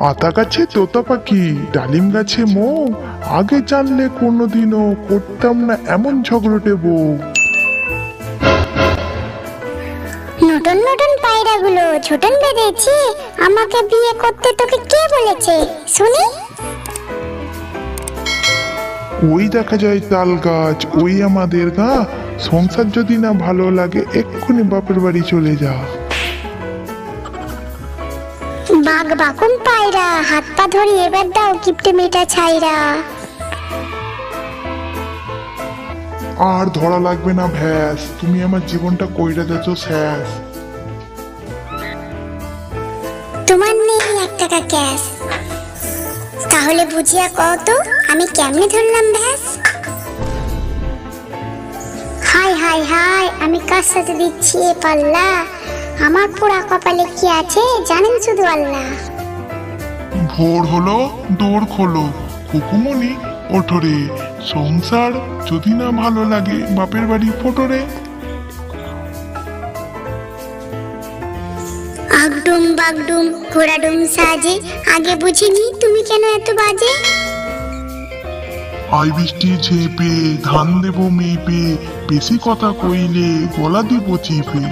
আতা গাছে তোতা পাখি ডালিম গাছে মো আগে জানলে কোনোদিনও করতাম না এমন ঝগড়টে বউ নতুন নতুন পায়রাগুলো ছোটন বেঁধেছি আমাকে বিয়ে করতে তোকে কে বলেছে? শুনি। ওই দেখা যায় তাল গাছ ওই আমাদের গা সংসার যদি না ভালো লাগে এক্ষুনি বাপের বাড়ি চলে যা। বাঘ বাকুম পায়রা হাত পা ধরি এবার দাও কিপটে মেটা ছাইরা। আর ধরা লাগবে না ভ্যাস তুমি আমার জীবনটা কইরা যাচ্ছ স্যাস। তোমার নেই এক টাকা ক্যাশ। তাহলে বুঝিয়া কত আমি কেমনে ধরলাম ভ্যাস? হাই হাই হাই আমি কার সাথে দিচ্ছি এ পাল্লা? আমার পোড়া কপালে কি আছে জানেন শুধু আল্লাহ। ভোর হলো দোর খোলো। কুকুমনি ওঠরে সংসার যদি না ভালো লাগে বাপের বাড়ি ফোটরে আগডুম বাগডুম ঘোড়াডুম সাজে। আগে বুঝিনি তুমি কেন এত বাজে? আই বৃষ্টি ঝেপে ধান দেবো মেপে বেশি কথা কইলে গলা দিব চিপে।